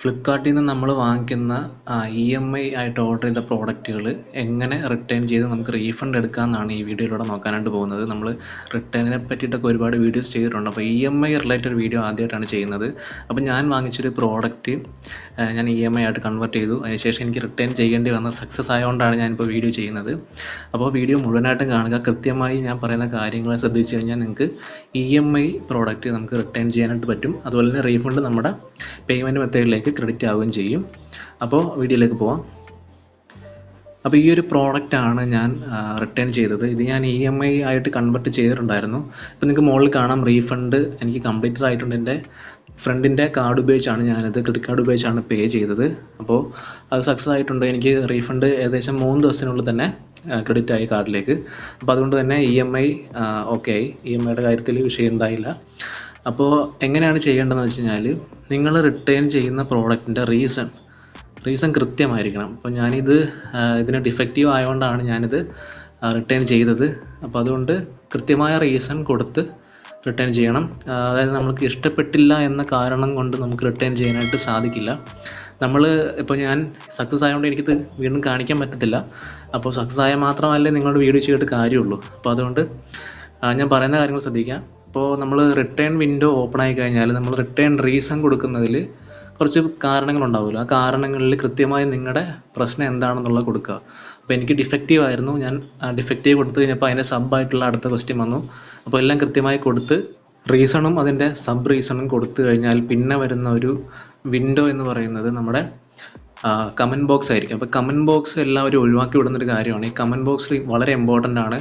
ഫ്ലിപ്കാർട്ടിൽ നിന്ന് നമ്മൾ വാങ്ങിക്കുന്ന ഇ എം ഐ ആയിട്ട് ഓർഡർ ചെയ്ത പ്രോഡക്റ്റുകൾ എങ്ങനെ റിട്ടേൺ ചെയ്ത് നമുക്ക് റീഫണ്ട് എടുക്കാമെന്നാണ് ഈ വീഡിയോയിലൂടെ നോക്കാനായിട്ട് പോകുന്നത്. നമ്മൾ റിട്ടേണിനെ പറ്റിയിട്ടൊക്കെ ഒരുപാട് വീഡിയോസ് ചെയ്തിട്ടുണ്ട്. അപ്പോൾ E M I related video ആദ്യമായിട്ടാണ് ചെയ്യുന്നത്. അപ്പോൾ ഞാൻ വാങ്ങിച്ചൊരു പ്രോഡക്റ്റ് ഞാൻ ഇ എം ഐ ആയിട്ട് കൺവേർട്ട് ചെയ്തു. അതിനുശേഷം എനിക്ക് റിട്ടേൺ ചെയ്യേണ്ടി വന്ന സക്സസ് ആയതുകൊണ്ടാണ് ഞാനിപ്പോൾ വീഡിയോ ചെയ്യുന്നത്. അപ്പോൾ വീഡിയോ മുഴുവനായിട്ടും കാണുക. കൃത്യമായി ഞാൻ പറയുന്ന കാര്യങ്ങൾ ശ്രദ്ധിച്ചു കഴിഞ്ഞാൽ നിങ്ങൾക്ക് ഇ എം ഐ പ്രോഡക്റ്റ് നമുക്ക് റിട്ടേൺ ചെയ്യാനായിട്ട് പറ്റും. അതുപോലെ തന്നെ റീഫണ്ട് നമ്മുടെ പേയ്മെന്റ് മെത്തേഡിലേക്ക് ക്രെഡിറ്റ് ആവുകയും ചെയ്യും. അപ്പോൾ വീഡിയോയിലേക്ക് പോവാം. അപ്പോൾ ഈ ഒരു പ്രോഡക്റ്റാണ് ഞാൻ റിട്ടേൺ ചെയ്തത്. ഇത് ഞാൻ ഇ എം ഐ ആയിട്ട് കൺവെർട്ട് ചെയ്തിട്ടുണ്ടായിരുന്നു. ഇപ്പോൾ നിങ്ങൾക്ക് മുകളിൽ കാണാം റീഫണ്ട് എനിക്ക് കംപ്ലീറ്റഡ് ആയിട്ടുണ്ട്. എന്റെ ഫ്രണ്ടിന്റെ കാർഡ് ഉപയോഗിച്ചാണ് ഞാനത് ക്രെഡിറ്റ് കാർഡ് ഉപയോഗിച്ചാണ് പേ ചെയ്തത്. അപ്പോൾ അത് സക്സസ് ആയിട്ടുണ്ട്. എനിക്ക് റീഫണ്ട് ഏകദേശം മൂന്ന് ദിവസത്തിനുള്ളിൽ തന്നെ ക്രെഡിറ്റ് ആയി കാർഡിലേക്ക് അപ്പോൾ അതുകൊണ്ട് തന്നെ ഇ എം ഐ ഓക്കെ ആയി. ഇ എം ഐയുടെ കാര്യത്തിൽ വിഷയം ഉണ്ടായില്ല. അപ്പോൾ എങ്ങനെയാണ് ചെയ്യേണ്ടതെന്ന് വെച്ച് കഴിഞ്ഞാൽ നിങ്ങൾ റിട്ടേൺ ചെയ്യുന്ന പ്രോഡക്റ്റിന്റെ റീസൺ റീസൺ കൃത്യമായിരിക്കണം. അപ്പോൾ ഞാനിത് ഇതിന് ഡിഫക്റ്റീവ് ആയതുകൊണ്ടാണ് ഞാനിത് റിട്ടേൺ ചെയ്തത്. അപ്പോൾ അതുകൊണ്ട് കൃത്യമായ റീസൺ കൊടുത്ത് റിട്ടേൺ ചെയ്യണം. അതായത് നമുക്ക് ഇഷ്ടപ്പെട്ടില്ല എന്ന കാരണം കൊണ്ട് നമുക്ക് റിട്ടേൺ ചെയ്യാനായിട്ട് സാധിക്കില്ല. നമ്മൾ ഇപ്പോൾ ഞാൻ സക്സസ് ആയതുകൊണ്ട് എനിക്കിത് വീണ്ടും കാണിക്കാൻ പറ്റത്തില്ല. അപ്പോൾ സക്സസ് ആയാൽ മാത്രമല്ലേ നിങ്ങളുടെ വീഡിയോ ചെയ്തിട്ട് കാര്യമുള്ളൂ. അപ്പോൾ അതുകൊണ്ട് ഞാൻ പറയുന്ന കാര്യങ്ങൾ ശ്രദ്ധിക്കാം. ഇപ്പോൾ നമ്മൾ റിട്ടേൺ വിൻഡോ ഓപ്പൺ ആയി കഴിഞ്ഞാൽ നമ്മൾ റിട്ടേൺ റീസൺ കൊടുക്കുന്നതിൽ കുറച്ച് കാരണങ്ങളുണ്ടാവുമല്ലോ ആ കാരണങ്ങളിൽ കൃത്യമായി നിങ്ങളുടെ പ്രശ്നം എന്താണെന്നുള്ളത് കൊടുക്കുക അപ്പോൾ എനിക്ക് ഡിഫക്റ്റീവ് ആയിരുന്നു. ഞാൻ ഡിഫക്റ്റീവ് കൊടുത്തു കഴിഞ്ഞപ്പോൾ അതിന്റെ സബായിട്ടുള്ള അടുത്ത ക്വസ്റ്റ്യൻ വന്നു. അപ്പോൾ എല്ലാം കൃത്യമായി കൊടുത്ത് റീസണും അതിന്റെ സബ് റീസണും കൊടുത്തു കഴിഞ്ഞാൽ പിന്നെ വരുന്ന ഒരു വിൻഡോ എന്ന് പറയുന്നത് നമ്മുടെ കമന്റ് ബോക്സ് ആയിരിക്കും. അപ്പോൾ കമന്റ് ബോക്സ് എല്ലാവരും ഒഴിവാക്കി വിടുന്നൊരു കാര്യമാണ്. ഈ കമന്റ് ബോക്സ് വളരെ ഇമ്പോർട്ടന്റ് ആണ്.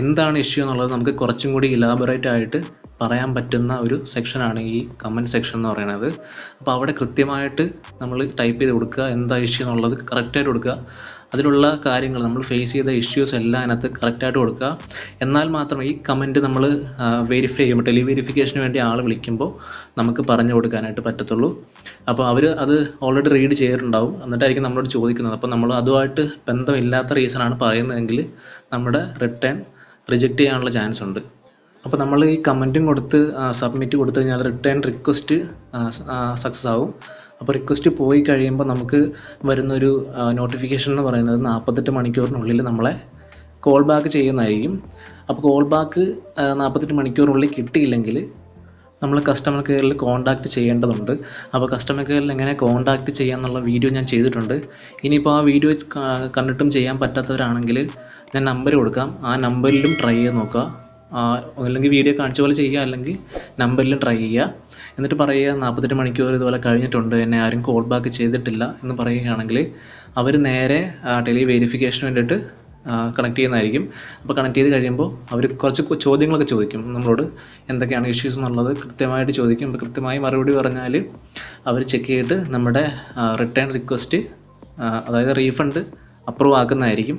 എന്താണ് ഇഷ്യൂ എന്നുള്ളത് നമുക്ക് കുറച്ചും കൂടി ഇലാബറേറ്റ് ആയിട്ട് പറയാൻ പറ്റുന്ന ഒരു സെക്ഷനാണ് ഈ കമന്റ് സെക്ഷൻ എന്ന് പറയുന്നത്. അപ്പോൾ അവിടെ കൃത്യമായിട്ട് നമ്മൾ ടൈപ്പ് ചെയ്ത് കൊടുക്കുക എന്താ ഇഷ്യൂ എന്നുള്ളത് കറക്റ്റായിട്ട് കൊടുക്കുക. അതിലുള്ള കാര്യങ്ങൾ നമ്മൾ ഫേസ് ചെയ്ത ഇഷ്യൂസ് എല്ലാം അതിനകത്ത് കറക്റ്റായിട്ട് കൊടുക്കുക. എന്നാൽ മാത്രം ഈ കമന്റ് നമ്മൾ വെരിഫൈ ചെയ്യുമ്പോൾ ടെലി വെരിഫിക്കേഷന് വേണ്ടി ആൾ വിളിക്കുമ്പോൾ നമുക്ക് പറഞ്ഞു കൊടുക്കാനായിട്ട് പറ്റത്തുള്ളൂ. അപ്പോൾ അവർ അത് ഓൾറെഡി റീഡ് ചെയ്തിട്ടുണ്ടാവും. എന്നിട്ടായിരിക്കും നമ്മളോട് ചോദിക്കുന്നത്. അപ്പോൾ നമ്മൾ അതുമായിട്ട് ബന്ധമില്ലാത്ത റീസണാണ് പറയുന്നതെങ്കിൽ നമ്മുടെ റിട്ടേൺ റിജക്റ്റ് ചെയ്യാനുള്ള ചാൻസ് ഉണ്ട്. അപ്പോൾ നമ്മൾ ഈ കമന്റും കൊടുത്ത് സബ്മിറ്റ് കൊടുത്തു കഴിഞ്ഞാൽ റിട്ടേൺ റിക്വസ്റ്റ് സക്സസ് ആവും. അപ്പോൾ റിക്വസ്റ്റ് പോയി കഴിയുമ്പോൾ നമുക്ക് വരുന്നൊരു നോട്ടിഫിക്കേഷൻ എന്ന് പറയുന്നത് നാൽപ്പത്തെട്ട് മണിക്കൂറിനുള്ളിൽ നമ്മളെ കോൾ ബാക്ക് ചെയ്യുന്നതായിരിക്കും. അപ്പോൾ കോൾ ബാക്ക് നാൽപ്പത്തെട്ട് മണിക്കൂറിനുള്ളിൽ കിട്ടിയില്ലെങ്കിൽ നമ്മൾ കസ്റ്റമർ കെയറിൽ കോൺടാക്റ്റ് ചെയ്യേണ്ടതുണ്ട്. അപ്പോൾ കസ്റ്റമർ കെയറിൽ എങ്ങനെ കോൺടാക്റ്റ് ചെയ്യാമെന്നുള്ള വീഡിയോ ഞാൻ ചെയ്തിട്ടുണ്ട്. ഇനിയിപ്പോൾ ആ വീഡിയോ കണ്ടിട്ടും ചെയ്യാൻ പറ്റാത്തവരാണെങ്കിൽ ഞാൻ നമ്പർ കൊടുക്കാം. ആ നമ്പറിലും ട്രൈ ചെയ്ത് നോക്കുക. അല്ലെങ്കിൽ വീഡിയോ കാണിച്ച പോലെ ചെയ്യുക അല്ലെങ്കിൽ നമ്പറിലും ട്രൈ ചെയ്യുക. എന്നിട്ട് പറയുക നാൽപ്പത്തെട്ട് മണിക്കൂർ ഇതുപോലെ കഴിഞ്ഞിട്ടുണ്ട്. എന്നെ ആരും കോൾ ബാക്ക് ചെയ്തിട്ടില്ല. എന്ന് പറയുകയാണെങ്കിൽ അവർ നേരെ ടെലി വെരിഫിക്കേഷന് വേണ്ടിയിട്ട് കണക്ട് ചെയ്യുന്നതായിരിക്കും. അപ്പോൾ കണക്ട് ചെയ്ത് കഴിയുമ്പോൾ അവർ കുറച്ച് ചോദ്യങ്ങളൊക്കെ ചോദിക്കും നമ്മളോട് എന്തൊക്കെയാണ് ഇഷ്യൂസ് എന്നുള്ളത് കൃത്യമായിട്ട് ചോദിക്കും. അപ്പോൾ കൃത്യമായി മറുപടി പറഞ്ഞാൽ അവർ ചെക്ക് ചെയ്തിട്ട് നമ്മുടെ റിട്ടേൺ റിക്വസ്റ്റ് അതായത് റീഫണ്ട് അപ്രൂവ് ആക്കുന്നതായിരിക്കും.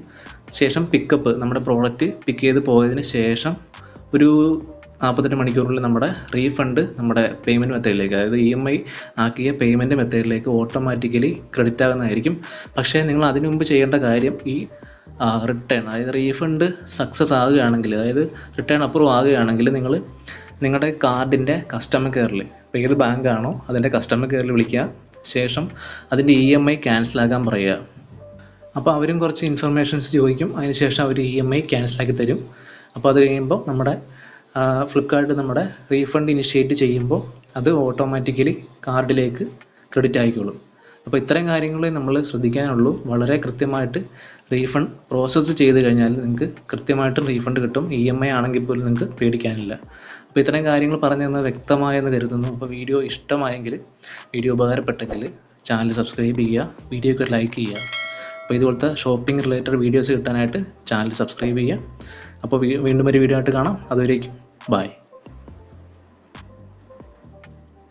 ശേഷം പിക്കപ്പ് നമ്മുടെ പ്രോഡക്റ്റ് പിക്ക് ചെയ്ത് പോയതിന് ശേഷം ഒരു നാൽപ്പത്തെട്ട് മണിക്കൂറിൽ നമ്മുടെ റീഫണ്ട് നമ്മുടെ പേയ്മെന്റ് മെത്തേഡിലേക്ക് അതായത് ഇ എം ഐ ആക്കിയ പേയ്മെന്റ് മെത്തേഡിലേക്ക് ഓട്ടോമാറ്റിക്കലി ക്രെഡിറ്റ് ആകുന്നതായിരിക്കും. പക്ഷേ നിങ്ങൾ അതിനു മുമ്പ് ചെയ്യേണ്ട കാര്യം ഈ റിട്ടേൺ അതായത് റീഫണ്ട് സക്സസ് ആകുകയാണെങ്കിൽ അതായത് റിട്ടേൺ അപ്രൂവ് ആകുകയാണെങ്കിൽ നിങ്ങൾ നിങ്ങളുടെ കാർഡിന്റെ കസ്റ്റമർ കെയറിൽ ഇപ്പോൾ ഏത് ബാങ്കാണോ അതിന്റെ കസ്റ്റമർ കെയറിൽ വിളിക്കുക. ശേഷം അതിന്റെ ഇ എം ഐ ക്യാൻസലാക്കാൻ പറയുക. അപ്പോൾ അവരും കുറച്ച് ഇൻഫർമേഷൻസ് ചോദിക്കും. അതിനുശേഷം അവർ ഇ എം ഐ ക്യാൻസലാക്കി തരും. അപ്പോൾ അത് കഴിയുമ്പോൾ നമ്മുടെ ഫ്ലിപ്കാർട്ട് നമ്മുടെ റീഫണ്ട് ഇനിഷ്യേറ്റ് ചെയ്യുമ്പോൾ അത് ഓട്ടോമാറ്റിക്കലി കാർഡിലേക്ക് ക്രെഡിറ്റ് ആയിക്കോളും. അപ്പോൾ ഇത്തരം കാര്യങ്ങളെ നമ്മൾ ശ്രദ്ധിക്കാനുള്ളൂ. വളരെ കൃത്യമായിട്ട് റീഫണ്ട് പ്രോസസ്സ് ചെയ്ത് കഴിഞ്ഞാൽ നിങ്ങൾക്ക് കൃത്യമായിട്ടും റീഫണ്ട് കിട്ടും. ഇ എം ഐ ആണെങ്കിൽ പോലും നിങ്ങൾക്ക് പേടിക്കാനില്ല. അപ്പോൾ ഇത്തരം കാര്യങ്ങൾ പറഞ്ഞു തന്നത് വ്യക്തമായെന്ന് കരുതുന്നു. അപ്പോൾ വീഡിയോ ഇഷ്ടമായെങ്കിൽ വീഡിയോ ഉപകാരപ്പെട്ടെങ്കിൽ ചാനൽ സബ്സ്ക്രൈബ് ചെയ്യുക വീഡിയോക്ക് ലൈക്ക് ചെയ്യുക. അപ്പോൾ ഇതുപോലത്തെ ഷോപ്പിംഗ് റിലേറ്റഡ് വീഡിയോസ് കിട്ടാനായിട്ട് ചാനൽ സബ്സ്ക്രൈബ് ചെയ്യുക. അപ്പോൾ വീണ്ടും ഒരു വീഡിയോ ആയിട്ട് കാണാം. അതുവരേക്കും ബൈ